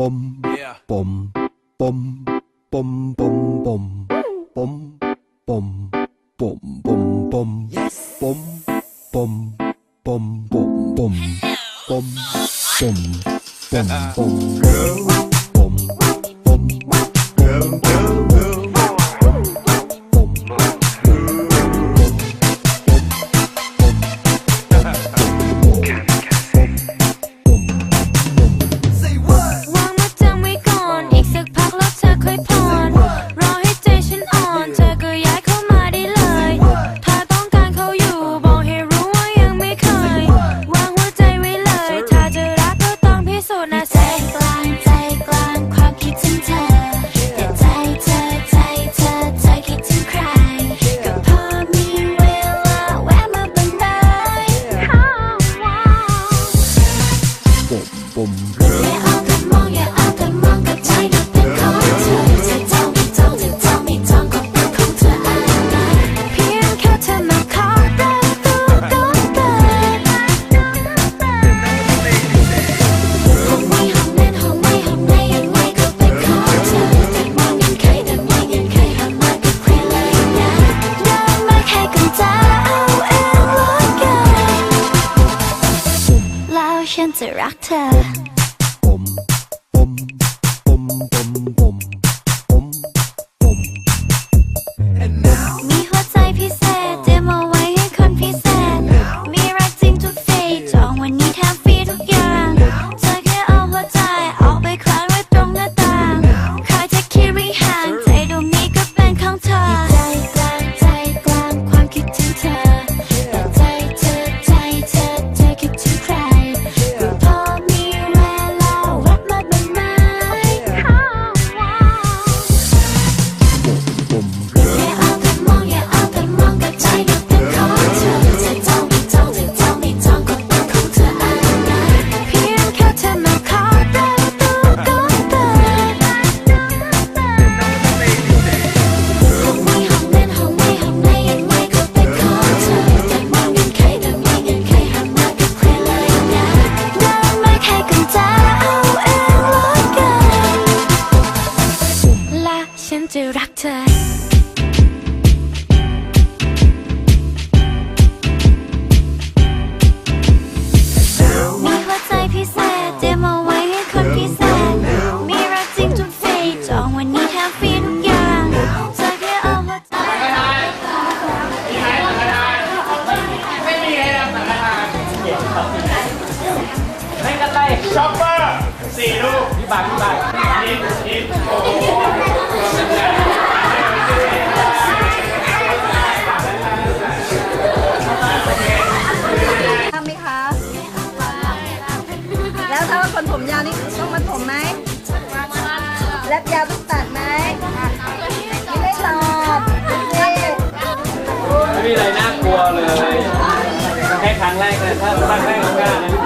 bum, yeah. bum, bum, bum, bum, bum, bum, bum, bum, bum, bum, yes. bum, bum, bum, bum, bum, bum, bum, bum, bum, bum. ปุ่ม 现最 rock 的。 จะรักเธอเศษยมาไว้ให้กริเทบฟม่างอแค่เอาสั่มีอะไทาไม่กันไร ช็อปเปอร์ สี่ลูกพี่บางพี่บางนี่นิดโอ้โทำไหมคะ แล้วถ้าคนผมยาวนี่ต้องมันผมไหมแลบยาวต้องตัดไหมไม่ตอบไม่มีอะไรน่ากลัวเลย แค่ครั้งแรกเลยถ้าครั้งแรกก็กล้านะ